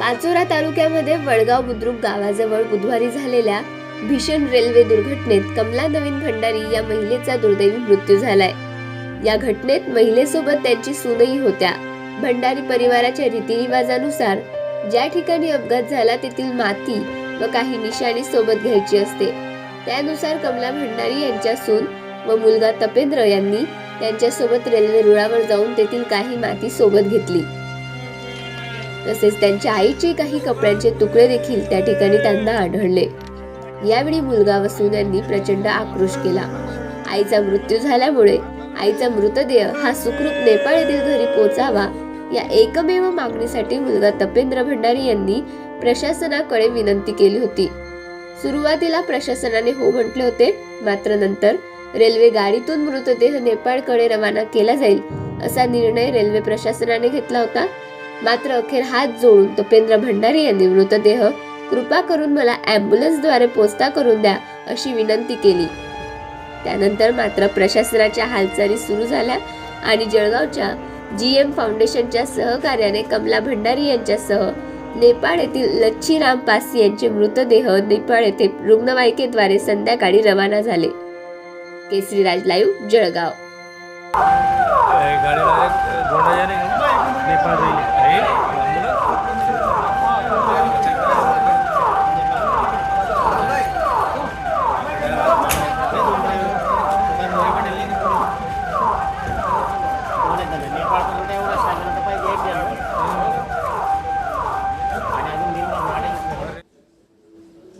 पाचोरा तालुक्यामध्ये वडगाव बुद्रुक गावाजवळ बुधवारी झालेल्या भीषण रेल्वे दुर्घटनेत कमला नवीन भंडारी या महिलेचा दुर्दैवी मृत्यू झालाय. या घटनेत महिलेसोबत त्यांची सूनही होत्या. भंडारी परिवाराच्या रीतिरिवाजानुसार ज्या ठिकाणी अपघात झाला तेथील माती व काही निशाणी सोबत घ्यायची असते. त्यानुसार कमला भंडारी यांच्या सून व मुलगा तपेंद्र यांनी त्यांच्यासोबत रेल्वे रुळावर जाऊन तेथील काही माती सोबत घेतली. तसेच त्यांच्या आईचे काही कपड्यांचे तुकडे देखील त्या ठिकाणी त्यांना आढळले. यावेळी मुलगा व यांनी प्रचंड आक्रोश केला. आईचा मृत्यू झाल्यामुळे आईचा मृतदेह हा सुखरूप नेपाळ येथील घरी पोचावा या एकमेव मागणीसाठी मुलगा तपेंद्र भंडारी यांनी प्रशासनाकडे विनंती केली होती. सुरुवातीला प्रशासनाने हो म्हटले होते मात्र नंतर रेल्वे गाडीतून मृतदेह नेपाळकडे रवाना केला जाईल असा निर्णय रेल्वे प्रशासनाने घेतला होता. मात्र अखेर हात जोडून तपेंद्र भंडारी यांनी मृतदेह कृपा करून मला ॲम्ब्युलन्सद्वारे पोचता करून द्या अशी विनंती केली. त्यानंतर मात्र प्रशासनाच्या हालचाली सुरू झाल्या आणि जळगावच्या जी एम फाउंडेशनच्या सहकार्याने कमला भंडारी यांच्यासह नेपाळ येथील लच्छीराम पासी यांचे मृतदेह नेपाळ येथे रुग्णवाहिकेद्वारे संध्याकाळी रवाना झाले. केसरीराज लाईव्ह जळगाव.